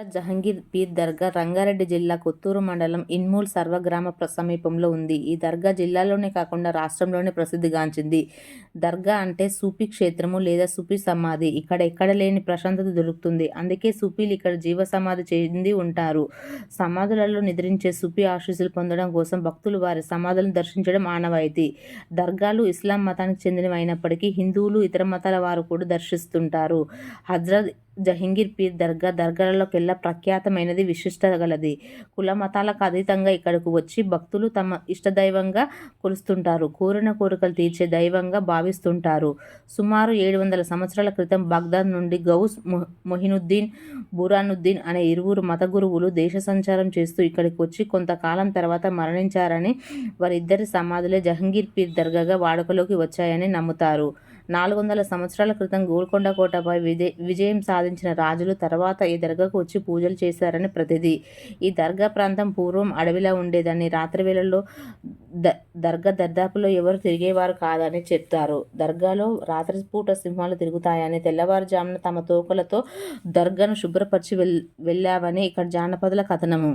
Jahangir peer దర్గా రంగారెడ్డి జిల్లా కొత్తూరు మండలం ఇన్మూల్ సర్వగ్రామ సమీపంలో ఉంది. ఈ దర్గా జిల్లాలోనే కాకుండా రాష్ట్రంలోనే ప్రసిద్ధిగాంచింది. దర్గా అంటే సూఫీ క్షేత్రము లేదా సూఫీ సమాధి. ఇక్కడ ఎక్కడ లేని ప్రశాంతత దొరుకుతుంది. అందుకే సూఫీలు ఇక్కడ జీవ సమాధి చెంది ఉంటారు. సమాధులలో నిద్రించే సూఫీ ఆశీస్సులు పొందడం కోసం భక్తులు వారి సమాధులను దర్శించడం ఆనవాయితీ. దర్గాలు ఇస్లాం మతానికి చెందినవి అయినప్పటికీ హిందువులు ఇతర మతాల వారు కూడా దర్శిస్తుంటారు. హజ్రత్ జహంగీర్ పీర్ దర్గా దర్గాలలోకెల్లా ప్రఖ్యాతమైనది విశిష్ట గలది కుల మతాలకు అతీతంగా ఇక్కడకు వచ్చి భక్తులు తమ ఇష్టదైవంగా కొలుస్తుంటారు. కోరిన కోరికలు తీర్చే దైవంగా భావిస్తుంటారు. సుమారు ఏడు వందల సంవత్సరాల క్రితం బాగ్దాద్ నుండి గౌస్ మొహినుద్దీన్ బురానుద్దీన్ అనే ఇరువురు మత గురువులు దేశ సంచారం చేస్తూ ఇక్కడికి వచ్చి కొంతకాలం తర్వాత మరణించారని వారిద్దరి సమాధులే జహంగీర్ పీర్ దర్గాగా వాడుకలోకి వచ్చాయని నమ్ముతారు. నాలుగు వందల సంవత్సరాల క్రితం గోల్కొండ కోటపై విజయ విజయం సాధించిన రాజులు తర్వాత ఈ దర్గాకు వచ్చి పూజలు చేశారని ప్రతిదీ. ఈ దర్గా ప్రాంతం పూర్వం అడవిలా ఉండేదని రాత్రి వేళల్లో ద దర్గా దర్దాపులో ఎవరు తిరిగేవారు కాదని చెప్తారు. దర్గాలో రాత్రిపూట సింహాలు తిరుగుతాయని తెల్లవారుజామున తమ తోకలతో దర్గాను శుభ్రపరిచి వెల్ వెళ్ళావని ఇక్కడ జానపదుల కథనము.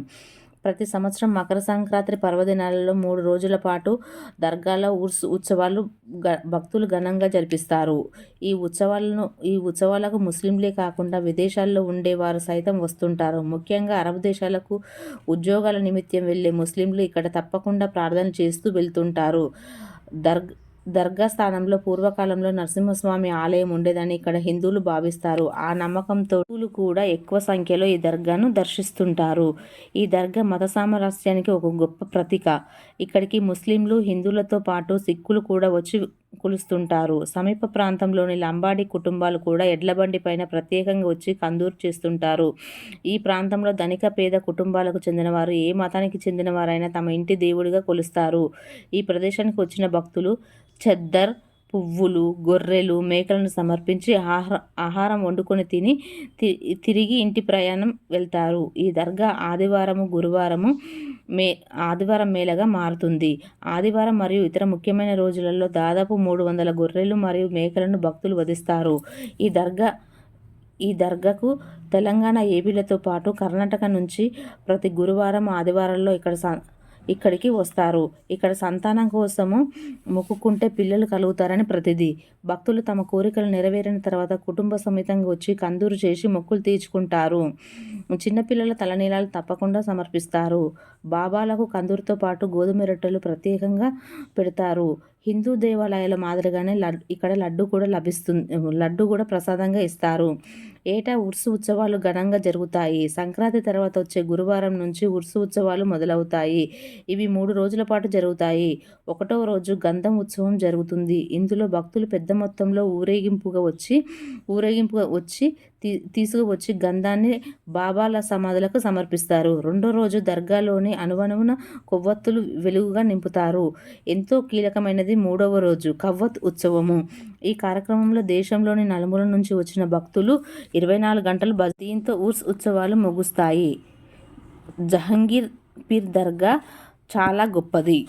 ప్రతి సంవత్సరం మకర సంక్రాంతి పర్వదినాలలో మూడు రోజుల పాటు దర్గాలో ఉర్స్ ఉత్సవాలు గ భక్తులు ఘనంగా జరిపిస్తారు. ఈ ఉత్సవాలను ఈ ఉత్సవాలకు ముస్లింలే కాకుండా విదేశాల్లో ఉండేవారు సైతం వస్తుంటారు. ముఖ్యంగా అరబ్ దేశాలకు ఉద్యోగాల నిమిత్తం వెళ్ళే ముస్లింలు ఇక్కడ తప్పకుండా ప్రార్థన చేస్తూ వెళ్తుంటారు. దర్గ్ దర్గా స్థానంలో పూర్వకాలంలో నరసింహస్వామి ఆలయం ఉండేదని ఇక్కడ హిందువులు భావిస్తారు. ఆ నమ్మకంతో కూడా ఎక్కువ సంఖ్యలో ఈ దర్గాను దర్శిస్తుంటారు. ఈ దర్గా మత సామరస్యానికి ఒక గొప్ప ప్రతీక. ఇక్కడికి ముస్లింలు హిందువులతో పాటు సిక్కులు కూడా వచ్చి కొలుస్తుంటారు. సమీప ప్రాంతంలోని లంబాడి కుటుంబాలు కూడా ఎడ్లబండి పైన ప్రత్యేకంగా వచ్చి కందూరు చేస్తుంటారు. ఈ ప్రాంతంలో ధనిక పేద కుటుంబాలకు చెందినవారు ఏ మతానికి చెందినవారైనా తమ ఇంటి దేవుడిగా కొలుస్తారు. ఈ ప్రదేశానికి వచ్చిన భక్తులు చెద్దర్ పువ్వులు గొర్రెలు మేకలను సమర్పించి ఆహార ఆహారం వండుకొని తిని తిరిగి ఇంటి ప్రయాణం వెళ్తారు. ఈ దర్గా ఆదివారము గురువారము మే ఆదివారం మేళగా మారుతుంది. ఆదివారం మరియు ఇతర ముఖ్యమైన రోజులలో దాదాపు మూడు వందల గొర్రెలు మరియు మేకలను భక్తులు వధిస్తారు. ఈ దర్గా ఈ దర్గాకు తెలంగాణ ఏపీలతో పాటు కర్ణాటక నుంచి ప్రతి గురువారం ఆదివారంలో ఇక్కడ ఇక్కడికి వస్తారు. ఇక్కడ సంతానం కోసము మొక్కుకుంటే పిల్లలు కలుగుతారని ప్రతిదీ. భక్తులు తమ కోరికలు నెరవేరిన తర్వాత కుటుంబ సమేతంగా వచ్చి కందూరు చేసి మొక్కులు తీర్చుకుంటారు. చిన్నపిల్లల తలనీలాలు తప్పకుండా సమర్పిస్తారు. బాబాలకు కందూరుతో పాటు గోధుమ రొట్టెలు ప్రత్యేకంగా పెడతారు. హిందూ దేవాలయాల మాదిరిగానే లడ్డు ఇక్కడ లడ్డు కూడా లభిస్తుంది లడ్డు కూడా ప్రసాదంగా ఇస్తారు. ఏటా ఉర్సు ఉత్సవాలు ఘనంగా జరుగుతాయి. సంక్రాంతి తర్వాత వచ్చే గురువారం నుంచి ఉర్సు ఉత్సవాలు మొదలవుతాయి. ఇవి మూడు రోజుల పాటు జరుగుతాయి. ఒకటవ రోజు గంధం ఉత్సవం జరుగుతుంది. ఇందులో భక్తులు పెద్ద మొత్తంలో ఊరేగింపుగా వచ్చి ఊరేగింపుగా వచ్చి తీ తీసుకువచ్చి గంధాన్ని బాబాల సమాధులకు సమర్పిస్తారు. రెండో రోజు దర్గాలోని అనువనువున కొవ్వొత్తులు వెలుగుగా నింపుతారు. ఎంతో కీలకమైనది మూడవ రోజు కవ్వత్ ఉత్సవము. ఈ కార్యక్రమంలో దేశంలోని నలుమూల నుంచి వచ్చిన భక్తులు ఇరవై నాలుగు గంటలు దీంతో ఉర్స్ ఉత్సవాలు ముగుస్తాయి. జహంగీర్ పీర్ దర్గా చాలా గొప్పది.